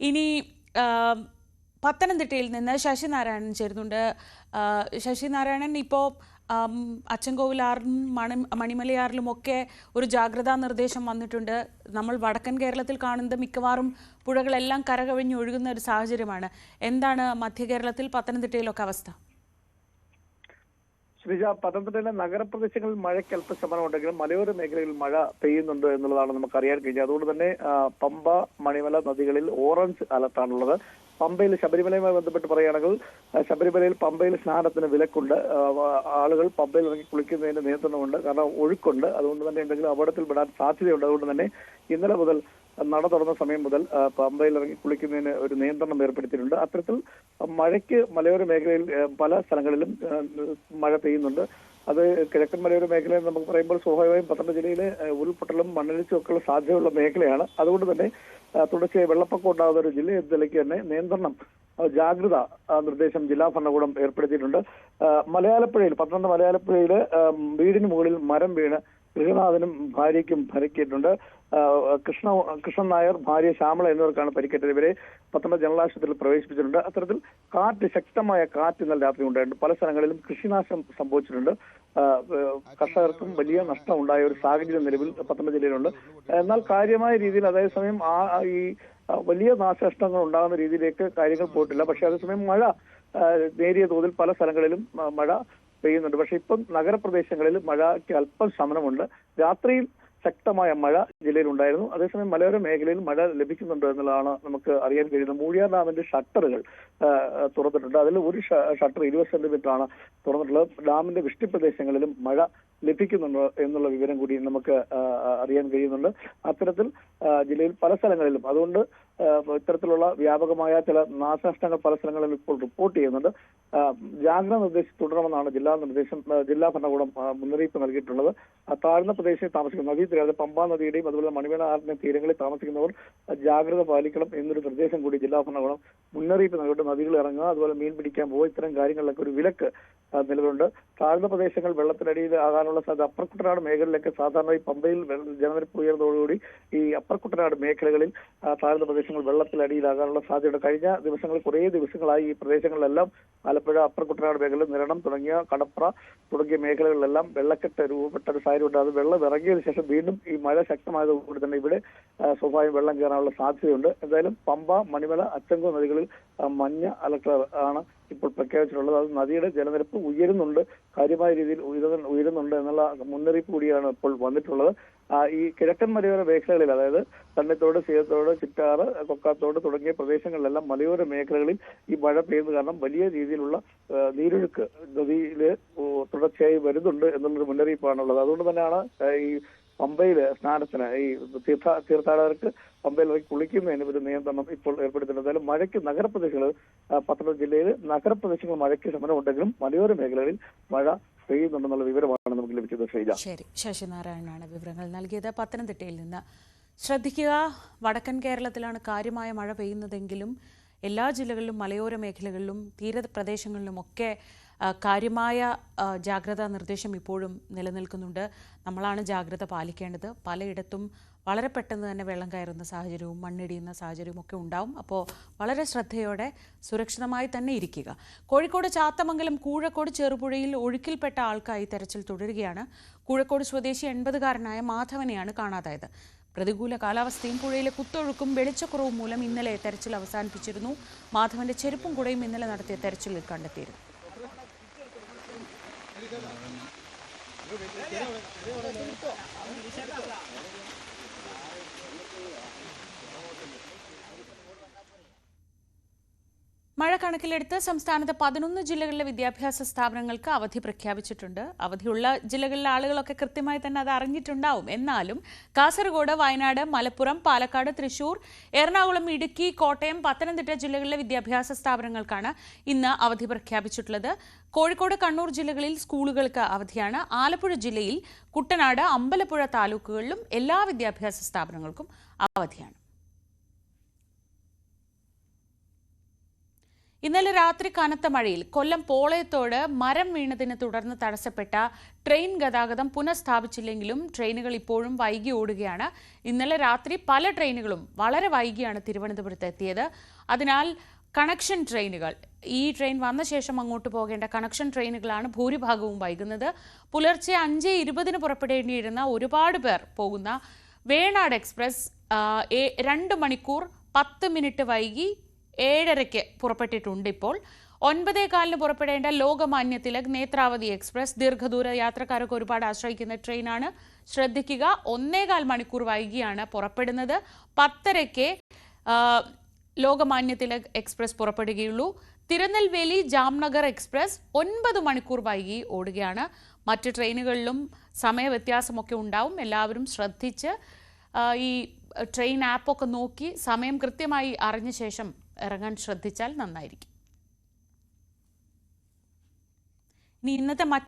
ഇനി പത്തനംതിട്ടയിൽ നിന്ന് ശശിനാരായണൻ ചേരുന്നുണ്ട്. ശശിനാരായണൻ ഇപ്പോൾ അച്ചൻകോവിലാറിലും മണി മണിമലയാറിലും ഒക്കെ ഒരു ജാഗ്രതാ നിർദ്ദേശം വന്നിട്ടുണ്ട്. നമ്മൾ വടക്കൻ കേരളത്തിൽ കാണുന്നത് മിക്കവാറും പുഴകളെല്ലാം കരകവിഞ്ഞ് ഒഴുകുന്ന ഒരു സാഹചര്യമാണ്. എന്താണ് മധ്യ കേരളത്തിൽ പത്തനംതിട്ടയിലൊക്കെ അവസ്ഥ? ശ്രീജ പത്തനംതിട്ടയിലെ നഗരപ്രദേശങ്ങളിൽ മഴയ്ക്ക് ഉണ്ടെങ്കിലും മലയോര മേഖലയിൽ മഴ പെയ്യുന്നുണ്ട് എന്നുള്ളതാണ് നമുക്ക് അറിയാൻ കഴിഞ്ഞത്. അതുകൊണ്ട് തന്നെ പമ്പ മണിമല നദികളിൽ ഓറഞ്ച് അലർട്ടാണുള്ളത്. പമ്പയിൽ ശബരിമലയുമായി ബന്ധപ്പെട്ട് പറയുകയാണെങ്കിൽ ശബരിമലയിൽ പമ്പയിൽ സ്നാനത്തിന് വിലക്കുണ്ട്. ആളുകൾ പമ്പയിൽ ഇറങ്ങി കുളിക്കുന്നതിന് നിയന്ത്രണമുണ്ട്. കാരണം ഒഴുക്കുണ്ട്. അതുകൊണ്ട് തന്നെ എന്തെങ്കിലും അപകടത്തിൽ പെടാൻ സാധ്യതയുണ്ട്. അതുകൊണ്ട് തന്നെ ഇന്നലെ മുതൽ നട തുറന്ന സമയം മുതൽ പമ്പയിൽ ഇറങ്ങി കുളിക്കുന്നതിന് ഒരു നിയന്ത്രണം ഏർപ്പെടുത്തിയിട്ടുണ്ട്. അത്തരത്തിൽ മഴയ്ക്ക് മലയോര മേഖലയിൽ പല സ്ഥലങ്ങളിലും മഴ പെയ്യുന്നുണ്ട്. അത് കിഴക്കൻ മലയോര മേഖല നമുക്ക് പറയുമ്പോൾ സ്വാഭാവികമായും പത്തനംതിട്ട ജില്ലയിലെ ഉരുൾപൊട്ടലും മണ്ണിടിച്ചും ഒക്കെയുള്ള സാധ്യതയുള്ള മേഖലയാണ്. അതുകൊണ്ട് തന്നെ തുടർച്ചയായി വെള്ളപ്പൊക്കം ഉണ്ടാകുന്ന ഒരു ജില്ല എന്ന നിലയ്ക്ക് തന്നെ നിയന്ത്രണം ജാഗ്രത നിർദ്ദേശം ജില്ലാ ഭരണകൂടം ഏർപ്പെടുത്തിയിട്ടുണ്ട്. മലയാലപ്പുഴയിൽ പത്തനംതിട്ട മലയാലപ്പുഴയിൽ വീടിന് മുകളിൽ മരം വീണ് ഗൃഹനാഥനും ഭാര്യയ്ക്കും പരിക്കേറ്റുണ്ട് കൃഷ്ണ കൃഷ്ണൻ നായർ ഭാര്യ ശ്യാമള എന്നിവർക്കാണ് പരിക്കേറ്റത്. ഇവരെ പത്തനംതിട്ട ജനറൽ ആശുപത്രിയിൽ പ്രവേശിപ്പിച്ചിട്ടുണ്ട്. അത്തരത്തിൽ കാറ്റ് ശക്തമായ കാറ്റ് ഇന്നലെ രാത്രി ഉണ്ടായിട്ടുണ്ട്. പല സ്ഥലങ്ങളിലും കൃഷിനാശം സംഭവിച്ചിട്ടുണ്ട്. കർഷകർക്കും വലിയ നഷ്ടം ഉണ്ടായ ഒരു സാഹചര്യം നിലവിൽ പത്തനംതിട്ട ജില്ലയിലുണ്ട്. എന്നാൽ കാര്യമായ രീതിയിൽ അതേസമയം ആ ഈ വലിയ നാശനഷ്ടങ്ങൾ ഉണ്ടാകുന്ന രീതിയിലേക്ക് കാര്യങ്ങൾ പോയിട്ടില്ല. പക്ഷേ അതേസമയം മഴ നേരിയ തോതിൽ പല സ്ഥലങ്ങളിലും മഴ പെയ്യുന്നുണ്ട്. പക്ഷെ ഇപ്പം നഗരപ്രദേശങ്ങളിൽ മഴയ്ക്ക് അല്പം ശമനമുണ്ട്. രാത്രിയിൽ ശക്തമായ മഴ ജില്ലയിൽ ഉണ്ടായിരുന്നു അതേസമയം മലയോര മേഖലയിൽ മഴ ലഭിക്കുന്നുണ്ട് എന്നുള്ളതാണ് നമുക്ക് അറിയാൻ കഴിയുന്നത്. മൂഴിയാർ ഡാമിന്റെ ഷട്ടറുകൾ തുറന്നിട്ടുണ്ട്. അതിൽ ഒരു ഷട്ടർ ഇരുപത് സെന്റിമീറ്റർ ആണ് തുറന്നിട്ടുള്ളത്. ഡാമിന്റെ വൃഷ്ടി പ്രദേശങ്ങളിലും മഴ ലഭിക്കുന്നുണ്ട് എന്നുള്ള വിവരം കൂടി നമുക്ക് അറിയാൻ കഴിയുന്നുണ്ട്. അത്തരത്തിൽ ജില്ലയിൽ പല സ്ഥലങ്ങളിലും അതുകൊണ്ട് ഇത്തരത്തിലുള്ള വ്യാപകമായ ചില നാശനഷ്ടങ്ങൾ പല സ്ഥലങ്ങളിലും ഇപ്പോൾ റിപ്പോർട്ട് ചെയ്യുന്നുണ്ട്. ജാഗ്രത നിർദ്ദേശം തുടരണമെന്നാണ് ജില്ലാ നിർദ്ദേശം ജില്ലാ ഭരണകൂടം മുന്നറിയിപ്പ് നൽകിയിട്ടുള്ളത്. താഴ്ന്ന പ്രദേശത്തെ താമസിക്കുന്ന നദീ പമ്പാ നദിയുടെയും അതുപോലെ മണിമേള ആറിന്റെ തീരങ്ങളിൽ താമസിക്കുന്നവർ ജാഗ്രത പാലിക്കണം എന്നൊരു നിർദ്ദേശം കൂടി ജില്ലാ ഭരണകൂടം മുന്നറിയിപ്പ് നൽകിയിട്ട് നദികൾ ഇറങ്ങുക അതുപോലെ മീൻ പിടിക്കാൻ പോകുക ഇത്തരം കാര്യങ്ങളിലൊക്കെ ഒരു വിലക്ക് നിലവിലുണ്ട്. താഴ്ന്ന പ്രദേശങ്ങൾ വെള്ളത്തിനടിയിൽ ആകാനുള്ള സാധ്യത അപ്പർ കുട്ടനാട് മേഖലയിലൊക്കെ സാധാരണ ഈ പമ്പയിൽ ജലനിരപ്പ് ഉയർന്നതോടുകൂടി ഈ അപ്പർ കുട്ടനാട് മേഖലകളിൽ താഴ്ന്ന പ്രദേശങ്ങൾ വെള്ളത്തിലടിയിലാകാനുള്ള സാധ്യതയുണ്ട്. കഴിഞ്ഞ ദിവസങ്ങൾ കുറേ ദിവസങ്ങളായി ഈ പ്രദേശങ്ങളിലെല്ലാം ആലപ്പുഴ അപ്പർ കുട്ടനാട് മേഖല നിരണം തുടങ്ങിയ കടപ്ര തുടങ്ങിയ മേഖലകളിലെല്ലാം വെള്ളക്കെട്ട് രൂപപ്പെട്ട ഒരു സാഹചര്യമുണ്ട്. അത് വെള്ളം ഇറങ്ങിയതിനു ശേഷം വീണ്ടും ഈ മഴ ശക്തമായതോടുകൂടി തന്നെ ഇവിടെ സ്വാഭാവികം വെള്ളം കയറാനുള്ള സാധ്യതയുണ്ട്. എന്തായാലും പമ്പ മണിമല അച്ചങ്കോ നദികളിൽ മഞ്ഞ അലർട്ട് ആണ് ഇപ്പോൾ പ്രഖ്യാപിച്ചിട്ടുള്ളത് അത് നദിയുടെ ജലനിരപ്പ് ഉയരുന്നുണ്ട്. കാര്യമായ രീതിയിൽ ഉയരുന്നു ഉയരുന്നുണ്ട് എന്നുള്ള മുന്നറിയിപ്പ് കൂടിയാണ് ഇപ്പോൾ വന്നിട്ടുള്ളത്. ഈ കിഴക്കൻ മലയോര മേഖലകളിൽ അതായത് തണ്ണിത്തോട് സീതത്തോട് ചിറ്റാറ് കൊക്കാത്തോട് തുടങ്ങിയ പ്രദേശങ്ങളിലെല്ലാം മലയോര മേഖലകളിൽ ഈ മഴ പെയ്യുന്നത് കാരണം വലിയ രീതിയിലുള്ള നീരൊഴുക്ക് നദിയിൽ തുടർച്ചയായി വരുന്നുണ്ട് എന്നുള്ളൊരു മുന്നറിയിപ്പാണുള്ളത്. അതുകൊണ്ട് തന്നെയാണ് ഈ പമ്പയിൽ സ്നാനത്തിന് ഈ തീർത്ഥ തീർത്ഥാടകർക്ക് പമ്പയിൽ ഇറങ്ങി കുളിക്കുന്നതിന് ഒരു നിയന്ത്രണം ഇപ്പോൾ ഏർപ്പെടുത്തിയിട്ടുണ്ട്. എന്തായാലും മഴയ്ക്ക് നഗരപ്രദേശങ്ങൾ പത്തനംതിട്ട ജില്ലയിൽ നഗരപ്രദേശങ്ങൾ മഴയ്ക്ക് ശമനമുണ്ടെങ്കിലും മലയോര മേഖലകളിൽ മഴ പെയ്യുന്നുണ്ടെന്നുള്ള വിവരമാണ് നമുക്ക് ലഭിച്ചത് ശ്രീജ ശരി. ശശിനാരായണനാണ് വിവരങ്ങൾ നൽകിയത്. പത്തനംതിട്ടയിൽ നിന്ന് ശ്രദ്ധിക്കുക. വടക്കൻ കേരളത്തിലാണ് കാര്യമായ മഴ പെയ്യുന്നതെങ്കിലും എല്ലാ ജില്ലകളിലും മലയോര മേഖലകളിലും തീരപ്രദേശങ്ങളിലുമൊക്കെ ആ, കാര്യമായ ജാഗ്രതാ നിർദ്ദേശം ഇപ്പോഴും നിലനിൽക്കുന്നുണ്ട്. നമ്മളാണ് ജാഗ്രത പാലിക്കേണ്ടത്. പലയിടത്തും വളരെ പെട്ടെന്ന് തന്നെ വെള്ളം കയറുന്ന സാഹചര്യവും മണ്ണിടിയുന്ന സാഹചര്യവും ഒക്കെ ഉണ്ടാവും. അപ്പോൾ വളരെ ശ്രദ്ധയോടെ സുരക്ഷിതമായി തന്നെ ഇരിക്കുക. കോഴിക്കോട് ചാത്തമംഗലം കൂഴക്കോട് ചെറുപുഴയിൽ ഒഴുക്കിൽപ്പെട്ട ആൾക്കായി തെരച്ചിൽ തുടരുകയാണ്. കൂഴക്കോട് സ്വദേശി എൺപതുകാരനായ മാധവനെയാണ് കാണാതായത്. പ്രതികൂല കാലാവസ്ഥയും പുഴയിലെ കുത്തൊഴുക്കും വെളിച്ചക്കുറവും മൂലം ഇന്നലെ തെരച്ചിൽ അവസാനിപ്പിച്ചിരുന്നു. മാധവന്റെ ചെരുപ്പും കൂടെയും ഇന്നലെ നടത്തിയ തെരച്ചിലിൽ കണ്ടെത്തിയിരുന്നു. 你在哪呢来给我来给我来给你做 മഴ കണക്കിലെടുത്ത് സംസ്ഥാനത്ത് പതിനൊന്ന് ജില്ലകളിലെ വിദ്യാഭ്യാസ സ്ഥാപനങ്ങൾക്ക് അവധി പ്രഖ്യാപിച്ചിട്ടുണ്ട്. അവധിയുള്ള ജില്ലകളിലെ ആളുകളൊക്കെ കൃത്യമായി തന്നെ അത് അറിഞ്ഞിട്ടുണ്ടാവും. എന്നാലും കാസർഗോഡ് വയനാട് മലപ്പുറം പാലക്കാട് തൃശൂർ എറണാകുളം ഇടുക്കി കോട്ടയം പത്തനംതിട്ട ജില്ലകളിലെ വിദ്യാഭ്യാസ സ്ഥാപനങ്ങൾക്കാണ് ഇന്ന് അവധി പ്രഖ്യാപിച്ചിട്ടുള്ളത്. കോഴിക്കോട് കണ്ണൂർ ജില്ലകളിൽ സ്കൂളുകൾക്ക് അവധിയാണ്. ആലപ്പുഴ ജില്ലയിൽ കുട്ടനാട് അമ്പലപ്പുഴ താലൂക്കുകളിലും എല്ലാ വിദ്യാഭ്യാസ സ്ഥാപനങ്ങൾക്കും അവധിയാണ്. ഇന്നലെ രാത്രി കനത്ത മഴയിൽ കൊല്ലം പോളയത്തോട് മരം വീണതിനെ തുടർന്ന് തടസ്സപ്പെട്ട ട്രെയിൻ ഗതാഗതം പുനഃസ്ഥാപിച്ചില്ലെങ്കിലും ട്രെയിനുകൾ ഇപ്പോഴും വൈകി ഓടുകയാണ്. ഇന്നലെ രാത്രി പല ട്രെയിനുകളും വളരെ വൈകിയാണ് തിരുവനന്തപുരത്ത് എത്തിയത്. അതിനാൽ കണക്ഷൻ ട്രെയിനുകൾ ഈ ട്രെയിൻ വന്ന ശേഷം അങ്ങോട്ട് പോകേണ്ട കണക്ഷൻ ട്രെയിനുകളാണ് ഭൂരിഭാഗവും വൈകുന്നത്. പുലർച്ചെ അഞ്ച് ഇരുപതിന് പുറപ്പെടേണ്ടിയിരുന്ന ഒരുപാട് പേർ പോകുന്ന വേണാട് എക്സ്പ്രസ് രണ്ട് മണിക്കൂർ പത്ത് മിനിറ്റ് വൈകി ഏഴരയ്ക്ക് പുറപ്പെട്ടിട്ടുണ്ട് ഇപ്പോൾ ഒൻപതേ കാലിന് പുറപ്പെടേണ്ട ലോകമാന്യ തിലക് നേത്രാവതി എക്സ്പ്രസ് ദീർഘദൂര യാത്രക്കാരൊക്കെ ഒരുപാട് ആശ്രയിക്കുന്ന ട്രെയിനാണ്. ശ്രദ്ധിക്കുക ഒന്നേകാൽ മണിക്കൂർ വൈകിയാണ് പുറപ്പെടുന്നത്. പത്തരയ്ക്ക് ലോകമാന്യ തിലക് എക്സ്പ്രസ് പുറപ്പെടുകയുള്ളൂ. തിരുനെൽവേലി ജാംനഗർ എക്സ്പ്രസ് ഒൻപത് മണിക്കൂർ വൈകി ഓടുകയാണ്. മറ്റ് ട്രെയിനുകളിലും സമയവ്യത്യാസമൊക്കെ ഉണ്ടാവും. എല്ലാവരും ശ്രദ്ധിച്ച് ഈ ട്രെയിൻ ആപ്പൊക്കെ നോക്കി സമയം കൃത്യമായി അറിഞ്ഞ ശേഷം ഇറങ്ങാൻ ശ്രദ്ധിച്ചാൽ നന്നായിരിക്കും. ഇനി ഇന്നത്തെ മറ്റ്